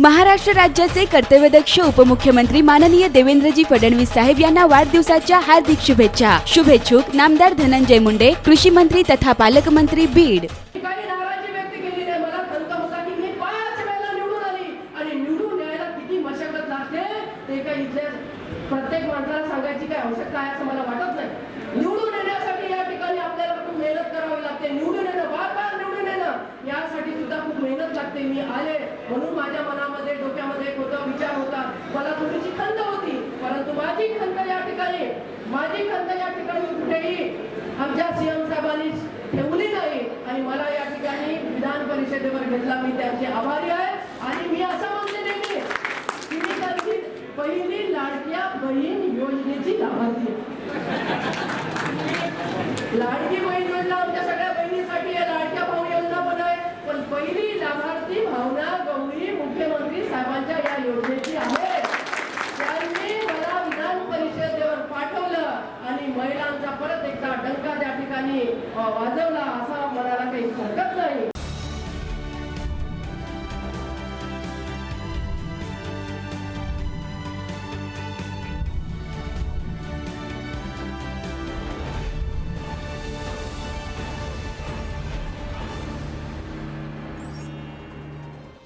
महाराष्ट्र राज्याचे कर्तव्यदक्ष उपमुख्यमंत्री माननीय देवेंद्रजी फडणवीस साहेब यांना वाढदिवसाच्या हार्दिक शुभेच्छा. शुभेच्छुक नामदार धनंजय मुंडे कृषी मंत्री तथा पालकमंत्री बीड. प्रत्येक माणसाला सांगायची काय आवश्यकता आहे असं मला वाटत नाही. होते मी आले म्हणून माझ्या मनामध्ये डोक्यामध्ये एक होता विचार होता? मला थोडीशी खंत होती. परंतु माझी खंत या ठिकाणी माझी खंत या ठिकाणी कुठेही आमच्या सीएम साहेबांनी ठेवली नाही. आणि मला या ठिकाणी विधान परिषदेवर घेतला. मी त्यांचे आभारी आहे. आणि मी असं म्हणते नेहमी की मी त्यांची पहिली लाडक्या बहीण योजनेची लाभार्थी आहे. लाडकी बहीण योजना आमच्या सगळ्या बहिणीसाठी आहे लाडक्या भाऊ योजना पण आहे पण पहिली लाभार्थी भावना गौरी मुख्यमंत्री साहेबांच्या या योजनेची आहे त्यांनी मला विधान परिषदेवर पाठवलं आणि महिलांचा परत एकदा डंका त्या ठिकाणी वाजवला.